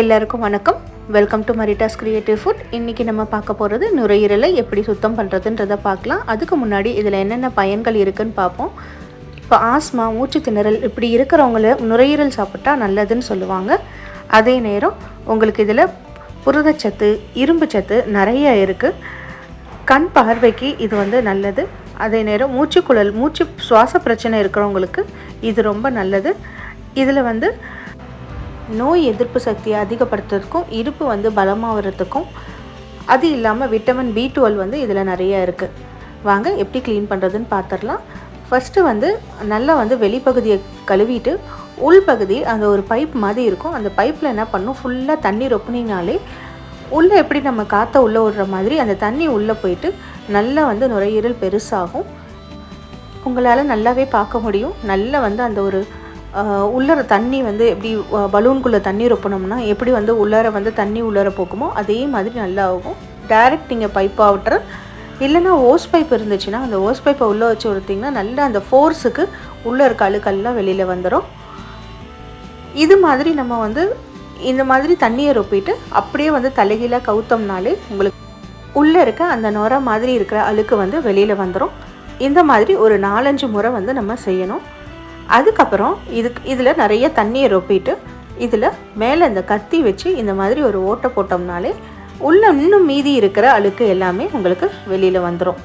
எல்லாருக்கும் வணக்கம். Welcome to Marita's creative food இன்றைக்கி நம்ம பார்க்க போகிறது நுரையீரலை எப்படி சுத்தம் பண்ணுறதுன்றதை பார்க்கலாம். அதுக்கு முன்னாடி இதில் என்னென்ன பயன்கள் இருக்குன்னு பார்ப்போம். இப்போ ஆஸ்மா மூச்சு திணறல் இப்படி இருக்கிறவங்கள நுரையீரல் சாப்பிட்டா நல்லதுன்னு சொல்லுவாங்க. அதே நேரம் உங்களுக்கு இதில் புரதச்சத்து இரும்பு சத்து நிறைய இருக்குது கண் பார்வைக்கு இது வந்து நல்லது. அதே நேரம் மூச்சுக்குழல் மூச்சு சுவாச பிரச்சனை இருக்கிறவங்களுக்கு இது ரொம்ப நல்லது. இதில் வந்து நோய் எதிர்ப்பு சக்தியை அதிகப்படுத்துறதுக்கும் இருப்பு வந்து பலமாகிறதுக்கும் அது இல்லாமல் விட்டமின் பி டுவெல் வந்து இதில் நிறைய இருக்குது வாங்க எப்படி க்ளீன் பண்ணுறதுன்னு பார்த்துடலாம் ஃபஸ்ட்டு வந்து நல்லா வந்து வெளிப்பகுதியை கழுவிட்டு உள்பகுதி அங்கே ஒரு பைப் மாதிரி இருக்கும். அந்த பைப்பில் என்ன பண்ணும்? ஃபுல்லாக தண்ணி ரொப்பினாலே உள்ளே எப்படி நம்ம காற்றை உள்ளே விடுற மாதிரி அந்த தண்ணி உள்ளே போயிட்டு நல்லா வந்து நுரையீரல் பெருசாகும். உங்களால் நல்லாவே பார்க்க முடியும். நல்லா வந்து அந்த ஒரு உள்ளர தண்ணி வந்து எப்படி பலூன்குள்ளே தண்ணி ரொப்பணும்னா எப்படி வந்து உள்ளார வந்து தண்ணி உள்ளார போக்குமோ அதே மாதிரி நல்லா ஆகும். டைரக்ட் நீங்கள் பைப் அவுட்ரு இல்லைனா ஓஸ் பைப் இருந்துச்சுன்னா அந்த ஓஸ் பைப்பை உள்ளே வச்சு கொடுத்தீங்கன்னா நல்லா அந்த ஃபோர்ஸுக்கு உள்ளே இருக்க அழுக்கெல்லாம் வெளியில் வந்துடும் இது மாதிரி நம்ம வந்து இந்த மாதிரி தண்ணியை ரொப்பிட்டு அப்படியே வந்து தலைகீழாக கவுத்தோம்னாலே உங்களுக்கு உள்ளே இருக்க அந்த நுர மாதிரி இருக்கிற அழுக்கு வந்து வெளியில் வந்துடும் இந்த மாதிரி ஒரு நாலஞ்சு முறை வந்து நம்ம செய்யணும். அதுக்கப்புறம் இதுக்கு இதில் நிறைய தண்ணியை ரொப்பிட்டு இதில் மேலே இந்த கத்தி வச்சு இந்த மாதிரி ஒரு ஓட்டை போட்டோம்னாலே உள்ளே இன்னும் மீதி இருக்கிற அழுக்கு எல்லாமே உங்களுக்கு வெளியில் வந்துடும்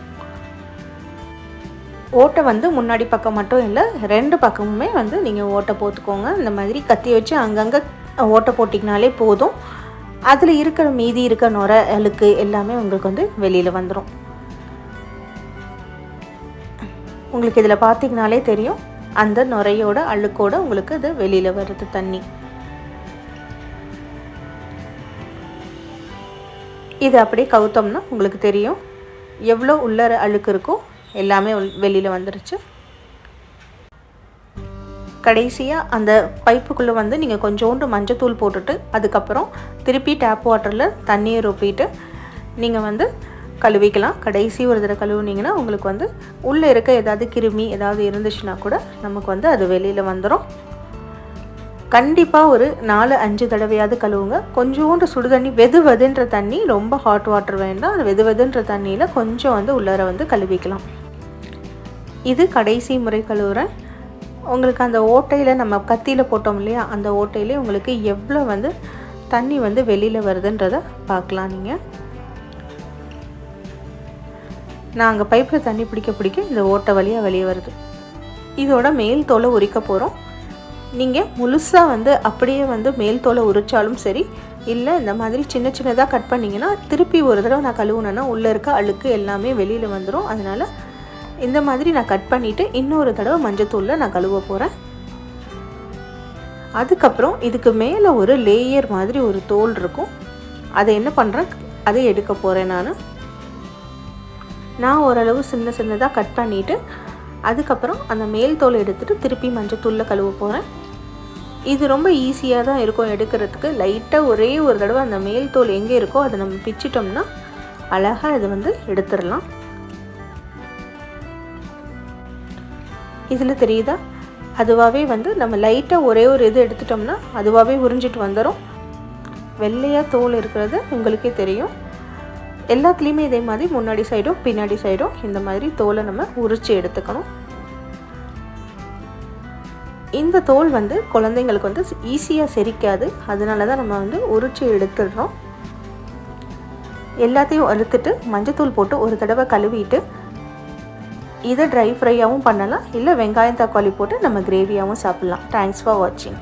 ஓட்டை வந்து முன்னாடி பக்கம் மட்டும் இல்லை ரெண்டு பக்கமுமே வந்து நீங்கள் ஓட்டை போட்டுக்கோங்க. இந்த மாதிரி கத்தி வச்சு அங்கங்கே ஓட்டை போட்டிங்கனாலே போதும். அதில் இருக்கிற மீதி இருக்க நுர அழுக்கு எல்லாமே உங்களுக்கு வந்து வெளியில் வந்துடும் உங்களுக்கு இதில் பார்த்தீங்கனாலே தெரியும். அந்த நுரையோட அழுக்கோட உங்களுக்கு அது வெளியில் வருது தண்ணி. இது அப்படியே கவுத்தோம்னா உங்களுக்கு தெரியும். எவ்வளோ உள்ளர அழுக்கு இருக்கோ எல்லாமே வெளியில் வந்துருச்சு. கடைசியாக அந்த பைப்புக்குள்ளே வந்து நீங்கள் கொஞ்சோண்டு மஞ்சத்தூள் போட்டுட்டு அதுக்கப்புறம் திருப்பி டேப் வாட்டரில் தண்ணியை ரொப்பிட்டு நீங்கள் வந்து கழுவிக்கலாம். கடைசி ஒரு தடவை கழுவுனீங்கன்னா உங்களுக்கு வந்து உள்ளே இருக்க ஏதாவது கிருமி ஏதாவது இருந்துச்சுன்னா கூட நமக்கு வந்து அது வெளியில் வந்துடும் கண்டிப்பாக ஒரு நாலு அஞ்சு தடவையாவது கழுவுங்க. கொஞ்சோண்டு சுடு தண்ணி வெது வெதுன்ற தண்ணி ரொம்ப ஹாட் வாட்டர் வேண்டாம். அது வெது வெதுன்ற தண்ணியில் கொஞ்சம் வந்து உள்ளார வந்து கழுவிக்கலாம். இது கடைசி முறை கழுவுறேன். உங்களுக்கு அந்த ஓட்டையில் நம்ம கத்தியில் போட்டோம் இல்லையா? அந்த ஓட்டையிலே உங்களுக்கு எவ்வளோ வந்து தண்ணி வந்து வெளியில் வருதுன்றதை பார்க்கலாம் நீங்கள் நான் அங்கே பைப்பில் தண்ணி பிடிக்க பிடிக்க இந்த ஓட்டை வழியாக வெளியே வருது. இதோட மேல் தோலை உரிக்க போகிறோம் நீங்கள் முழுசாக வந்து அப்படியே வந்து மேல் தோலை உரித்தாலும் சரி இல்லை இந்த மாதிரி சின்ன சின்னதாக கட் பண்ணிங்கன்னா திருப்பி ஒரு தடவை நான் கழுவுனேன்னா உள்ளே இருக்க அழுக்கு எல்லாமே வெளியில் வந்துடும் அதனால் இந்த மாதிரி நான் கட் பண்ணிவிட்டு இன்னொரு தடவை மஞ்சத்தூளில் நான் கழுவ போகிறேன் அதுக்கப்புறம் இதுக்கு மேலே ஒரு லேயர் மாதிரி ஒரு தோல் இருக்கும். அதை என்ன பண்ணுறேன் அதை எடுக்க போகிறேன் நான். நான் ஓரளவு சின்ன சின்னதாக கட் பண்ணிவிட்டு அதுக்கப்புறம் அந்த மேல் தோல் எடுத்துகிட்டு திருப்பி மஞ்சத்தூளில் கழுவ போகிறேன் இது ரொம்ப ஈஸியாக தான் இருக்கும் எடுக்கிறதுக்கு. லைட்டாக ஒரே ஒரு தடவை அந்த மேல் தோல் எங்கே இருக்கோ அதை நம்ம பிச்சிட்டோம்னா அழகாக இதை வந்து எடுத்துடலாம். இதில் தெரியுதா? அதுவாகவே வந்து நம்ம லைட்டாக ஒரே ஒரு இது எடுத்துட்டோம்னா அதுவாகவே உறிஞ்சிட்டு வந்துடும் வெள்ளையாக தோல் இருக்கிறது உங்களுக்கே தெரியும். எல்லாத்துலேயுமே இதே மாதிரி முன்னாடி சைடும் பின்னாடி சைடும் இந்த மாதிரி தோலை நம்ம உரித்து எடுத்துக்கணும். இந்த தோல் வந்து குழந்தைங்களுக்கு வந்து ஈஸியாக செரிக்காது. அதனால தான் நம்ம வந்து உரித்து எடுத்துடுறோம். எல்லாத்தையும் அறுத்துட்டு மஞ்சத்தூள் போட்டு ஒரு தடவை கழுவிட்டு இதை ட்ரை ஃப்ரையாகவும் பண்ணலாம். இல்லை வெங்காயம் தக்காளி போட்டு நம்ம கிரேவியாகவும் சாப்பிட்லாம். தேங்க்ஸ் ஃபார் வாட்சிங்